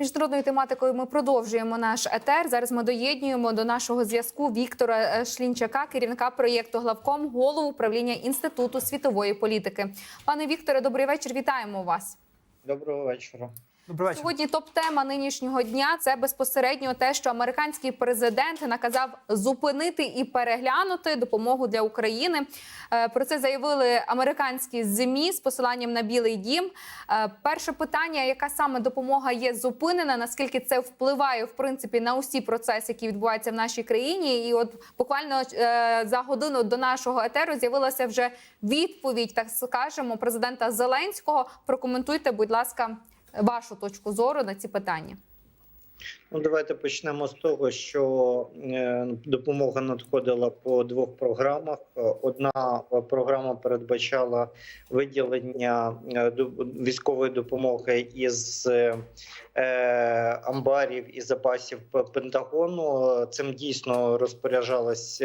Міжнародною тематикою ми продовжуємо наш етер. Зараз ми доєднуємо до нашого зв'язку Віктора е, Шлінчака, керівника проєкту главком, голову управління інституту світової політики. Пане Вікторе, добрий вечір. Вітаємо вас. Доброго вечора. Добрий вечір. Сьогодні топ-тема нинішнього дня це безпосередньо те, що американський президент наказав зупинити і переглянути допомогу для України. Е, Про це заявили американські змі з посиланням на Білий Дім. Е, Перше питання: яка саме допомога є зупинена? Наскільки це впливає в принципі на усі процеси, які відбуваються в нашій країні? І от буквально е, за годину до нашого етеру з'явилася вже відповідь, так скажемо, президента Зеленського. Прокоментуйте, будь ласка вашу точку зору на ці питання? Ну, давайте почнемо з того, що е, допомога надходила по двох програмах. Одна програма передбачала виділення е, військової допомоги із е, амбарів і запасів Пентагону. Цим дійсно розпоряджалась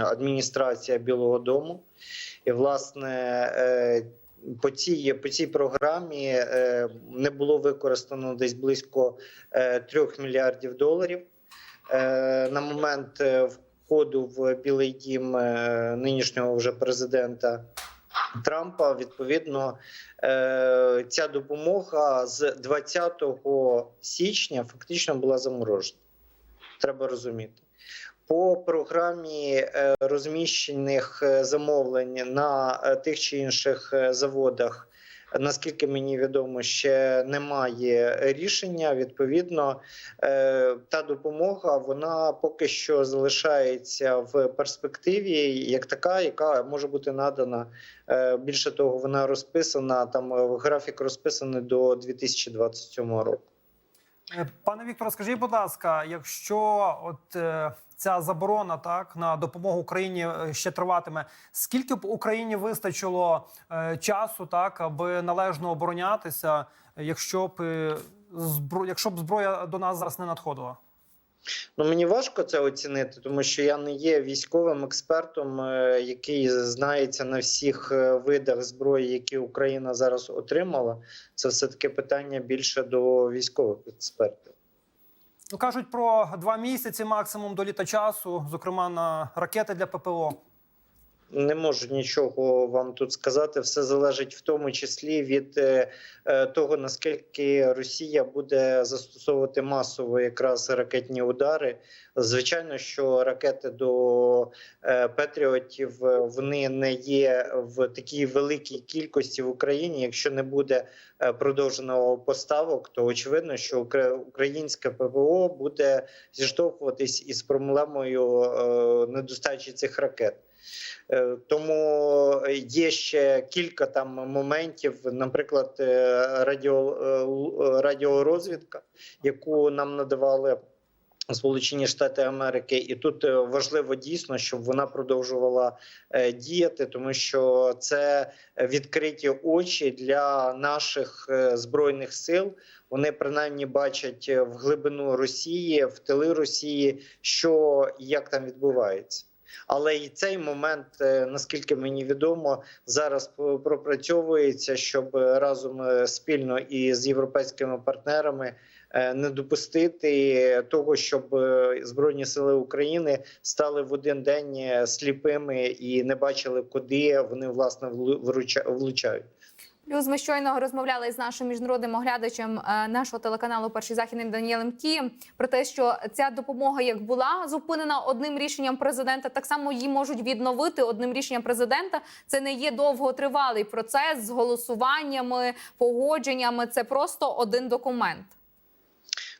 адміністрація Білого Дому. І, власне, по цій, по цій програмі е, не було використано десь близько е, 3 мільярдів доларів. Е, На момент е, входу в Білий Дім е, нинішнього вже президента Трампа, відповідно, е, ця допомога з 20 січня фактично була заморожена. Треба розуміти. По програмі е, розміщених е, замовлень на е, тих чи інших заводах, наскільки мені відомо, ще немає рішення. Відповідно, та допомога вона поки що залишається в перспективі, як така, яка може бути надана. Більше того, вона розписана там графік розписаний до 2027 року. Е, Пане Вікторе, скажіть, будь ласка, якщо от е, ця заборона так на допомогу Україні е, ще триватиме, скільки б Україні вистачило е, часу, так аби належно оборонятися, якщо б е, збро... якщо б зброя до нас зараз не надходила? Ну мені важко це оцінити, тому що я не є військовим експертом, е, який знається на всіх е, видах зброї, які Україна зараз отримала. Це все таки питання більше до військових експертів. Ну кажуть про два місяці максимум до літа часу, зокрема на ракети для ППО. Не можу нічого вам тут сказати. Все залежить в тому числі від е, е, того наскільки Росія буде застосовувати масово якраз ракетні удари. Звичайно, що ракети до е, Петріотів вони не є в такій великій кількості в Україні. Якщо не буде продовженого поставок, то очевидно, що укра- українське ПВО буде зіштовхуватись із проблемою недостачі цих ракет. Е, Тому є ще кілька там моментів, наприклад, е, радіо, е, радіорозвідка, яку нам надавали. Сполучені Штати Америки, і тут е, важливо дійсно, щоб вона продовжувала е, діяти, тому що це відкриті очі для наших е, збройних сил. Вони принаймні бачать е, в глибину Росії, в тили Росії, що як там відбувається. Але і цей момент, е, наскільки мені відомо, зараз пропрацьовується, щоб е, разом е, спільно і з європейськими партнерами не допустити того, щоб збройні сили України стали в один день сліпими і не бачили, куди вони власне влу- влучають. Плюс ми щойно розмовляли з нашим міжнародним оглядачем е, нашого телеканалу Перший західний Даніелем Кієм про те, що ця допомога як була зупинена одним рішенням президента, так само її можуть відновити одним рішенням президента. Це не є довготривалий процес з голосуваннями, погодженнями. Це просто один документ.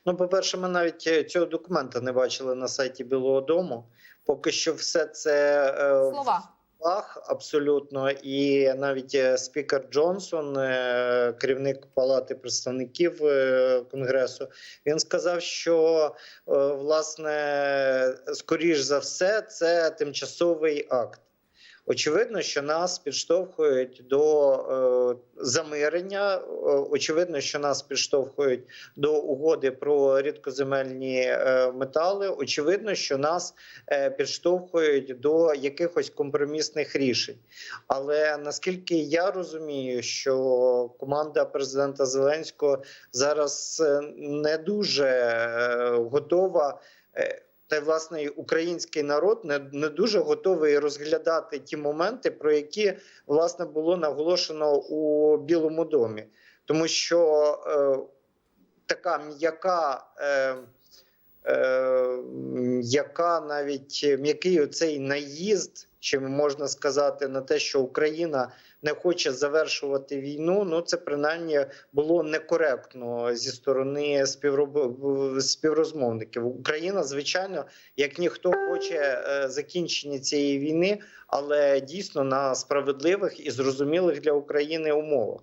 Ну, по-перше, ми навіть е, цього документа не бачили на сайті Білого Дому. Поки що, все це е, Слова. Словах абсолютно, і навіть е, спікер Джонсон, е, керівник палати представників е, конгресу, він сказав, що власне, скоріш за все, це тимчасовий акт. Очевидно, що нас підштовхують до е, замирення. Е, Очевидно, що нас підштовхують до угоди про рідкоземельні е, метали. Очевидно, що нас підштовхують до якихось компромісних рішень. Але наскільки я розумію, що команда президента Зеленського зараз не дуже готова. Та й власне український народ не, не дуже готовий розглядати ті моменти, про які власне було наголошено у Білому домі, тому що е, така м'яка, е, е, яка навіть м'який оцей наїзд, чи можна сказати, на те, що Україна не хоче завершувати війну. Ну це принаймні було некоректно зі сторони співроб- співрозмовників. Україна, звичайно, як ніхто хоче е, закінчення цієї війни, але дійсно на справедливих і зрозумілих для України умовах.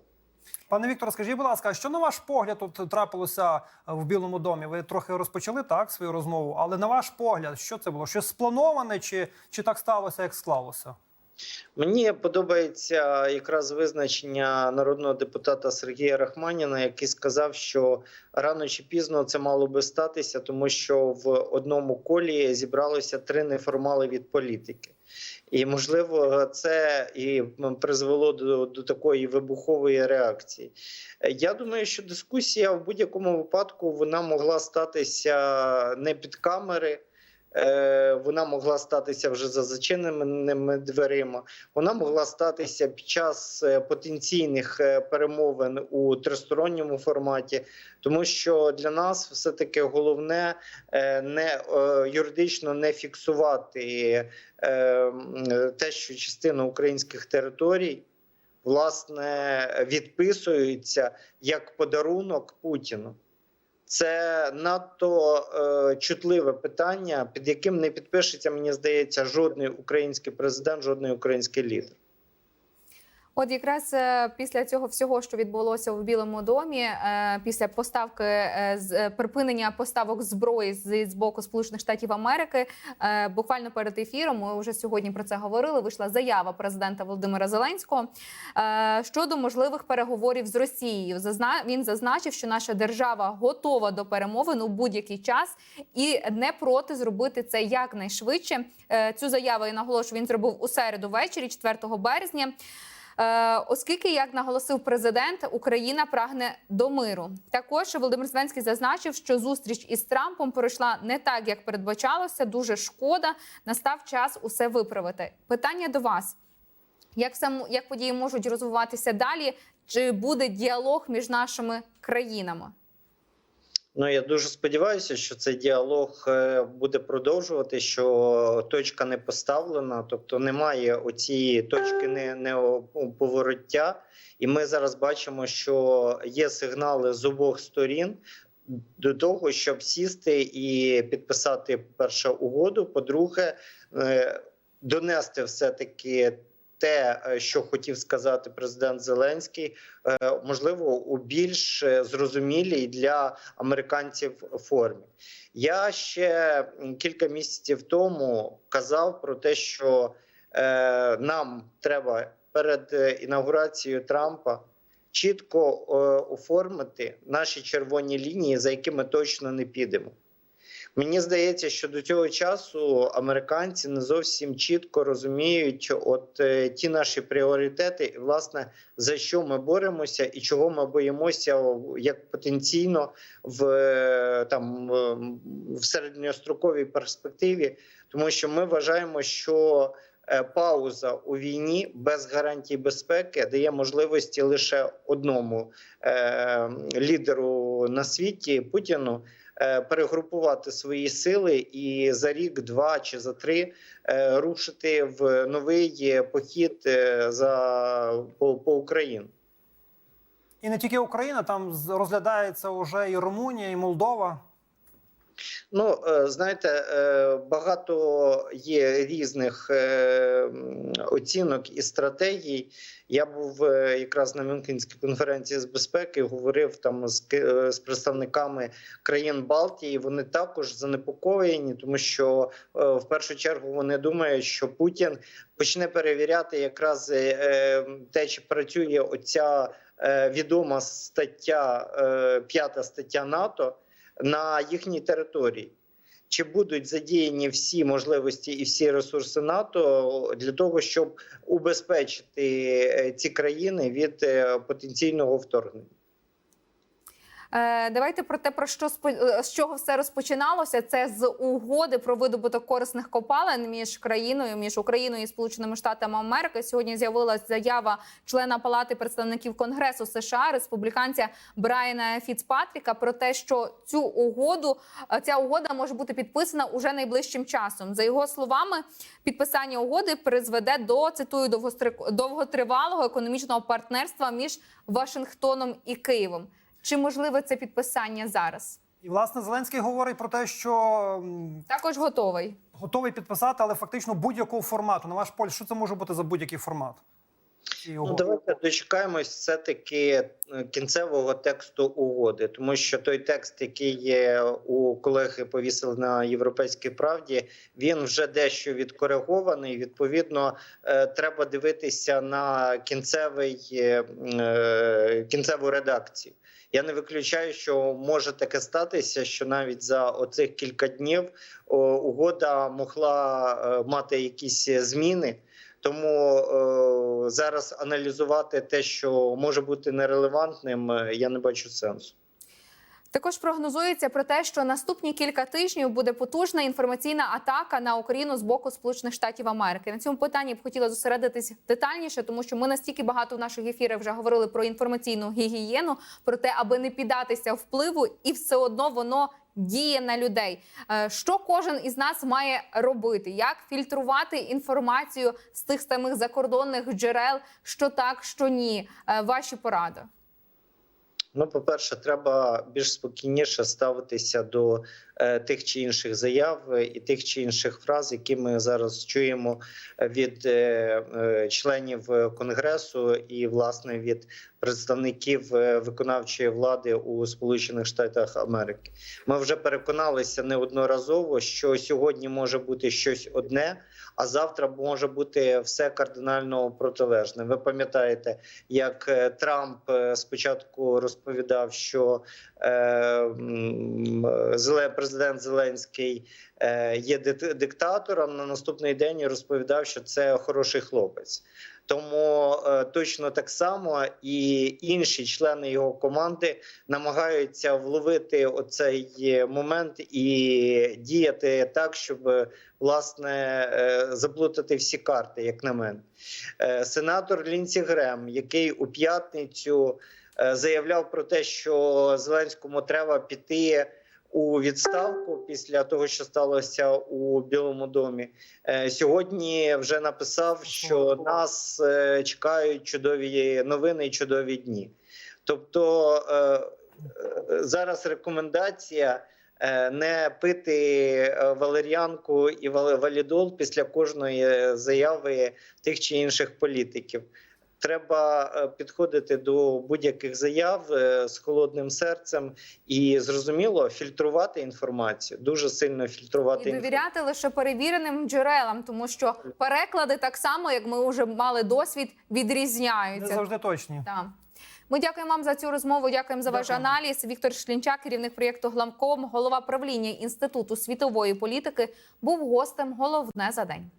Пане Вікторе, скажіть, будь ласка, що на ваш погляд тут трапилося е, в Білому домі? Ви трохи розпочали так свою розмову, але на ваш погляд, що це було? Щось сплановане, чи, чи так сталося, як склалося? Мені подобається якраз визначення народного депутата Сергія Рахманіна, який сказав, що рано чи пізно це мало би статися, тому що в одному колі зібралося три неформали від політики. І можливо, це і призвело до, до такої вибухової реакції. Я думаю, що дискусія в будь-якому випадку вона могла статися не під камери. Е, Вона могла статися вже за зачиненими дверима. Вона могла статися під час е, потенційних е, перемовин у тристоронньому форматі, тому що для нас все таки головне не юридично не фіксувати те, що частина українських територій власне відписується як подарунок Путіну. Це надто е, чутливе питання, під яким не підпишеться, мені здається, жодний український президент, жодний український лідер. От якраз е, після цього всього, що відбулося в Білому домі, е, після поставки е, з припинення поставок зброї з, боку Сполучених Штатів Америки, буквально перед ефіром, ми вже сьогодні про це говорили. Вийшла заява президента Володимира Зеленського щодо можливих переговорів з Росією. Він зазначив, що наша держава готова до перемовин у будь-який час і не проти зробити це якнайшвидше. Цю заяву я наголошую, він зробив у середу ввечері, 4 березня. Е, Оскільки, як наголосив президент, Україна прагне до миру. Також Володимир Зеленський зазначив, що зустріч із Трампом пройшла не так, як передбачалося. Дуже шкода. Настав час усе виправити. Питання до вас: як сам як події можуть розвиватися далі? Чи буде діалог між нашими країнами? Ну я дуже сподіваюся, що цей діалог е, буде продовжувати, що точка не поставлена, тобто немає оцієї точки не, не повороття. І ми зараз бачимо, що є сигнали з обох сторін до того, щоб сісти і підписати перше угоду. По-друге, е, донести все таки. Те, е, що хотів сказати президент Зеленський, е, можливо, у більш е, зрозумілій для американців формі. Я ще кілька місяців тому казав про те, що нам треба перед інаугурацією Трампа чітко оформити наші червоні лінії, за якими точно не підемо. Мені здається, що до цього часу американці не зовсім чітко розуміють, от е, ті наші пріоритети, і власне за що ми боремося, і чого ми боїмося як потенційно в е, там в середньостроковій перспективі, тому що ми вважаємо, що е, пауза у війні без гарантій безпеки дає можливості лише одному е, лідеру на світі Путіну перегрупувати свої сили і за рік, два чи за три е, рушити в новий похід е, за по, по Україну. І не тільки Україна, там розглядається вже і Румунія, і Молдова. Ну, е, знаєте, е, багато є різних е, оцінок і стратегій. Я був якраз на Мюнхенській конференції з безпеки, говорив там з, з представниками країн Балтії. Вони також занепокоєні, тому що в першу чергу вони думають, що Путін почне перевіряти якраз те, чи працює оця відома стаття, п'ята стаття НАТО на їхній території. Чи будуть задіяні всі можливості і всі ресурси НАТО для того, щоб убезпечити е, ці країни від е, потенційного вторгнення? Е, Давайте про те, про що е, з чого все розпочиналося. Це з угоди про видобуток корисних копалин між країною, між Україною і Сполученими Штатами Америки. Сьогодні з'явилася заява члена Палати представників Конгресу США, республіканця Брайана Фіцпатріка, про те, що цю угоду е, ця угода може бути підписана уже найближчим часом. За його словами, підписання угоди призведе до цитую довготривалого економічного партнерства між Вашингтоном і Києвом. Чи можливе це підписання зараз? І власне Зеленський говорить про те, що Також готовий. готовий підписати, але фактично будь-якого формату. На ваш поль, що це може бути за будь-який формат? Ну, давайте дочекаємось все таки кінцевого тексту угоди, тому що той текст, який є у колеги повісили на європейській правді, він вже дещо відкоригований. Відповідно, е, треба дивитися на кінцевий е, е, кінцеву редакцію. Я не виключаю, що може таке статися, що навіть за оцих кілька днів угода могла е, мати якісь зміни. Тому е, зараз аналізувати те, що може бути нерелевантним, е, я не бачу сенсу. Також прогнозується про те, що наступні кілька тижнів буде потужна інформаційна атака на Україну з боку Сполучених Штатів Америки. На цьому питанні б хотіла зосередитись детальніше, тому що ми настільки багато в наших ефірах вже говорили про інформаційну гігієну, про те, аби не піддатися впливу, і все одно воно діє на людей. Е, Що кожен із нас має робити? Як фільтрувати інформацію з тих самих закордонних джерел, що так, що ні? Е, Ваші поради. Ну, по-перше, треба більш спокійніше ставитися до тих чи інших заяв е, і тих чи інших фраз, які ми зараз чуємо від е, е, членів е, конгресу і власне від представників е, виконавчої влади у Сполучених Штатах Америки. Ми вже переконалися неодноразово, що сьогодні може бути щось одне, а завтра може бути все кардинально протилежне. Ви пам'ятаєте, як е, Трамп е, спочатку розповідав, що е, Зеле- Зеленський е, є диктатором. На наступний день розповідав, що це хороший хлопець. Тому е, точно так само і інші члени його команди намагаються вловити оцей е, момент і діяти так, щоб власне заплутати всі карти, як на мене. Сенатор Лінсі Грем, який у п'ятницю заявляв про те, що Зеленському треба піти. У відставку після того, що сталося у Білому домі, Е, сьогодні вже написав, що нас е, чекають чудові новини і чудові дні. Тобто е, зараз рекомендація не пити валеріанку і вал- валідол після кожної заяви тих чи інших політиків. Треба е, підходити до будь-яких заяв е, з холодним серцем і зрозуміло фільтрувати інформацію, дуже сильно фільтрувати І інформацію. довіряти лише перевіреним джерелам, тому що переклади так само, як ми вже мали досвід, відрізняються Не завжди точні. Так. Ми дякуємо вам за цю розмову. Дякуємо за ваш аналіз. Віктор Шлінчак, керівник проєкту Гламком, голова правління інституту світової політики, був гостем. Головне за день.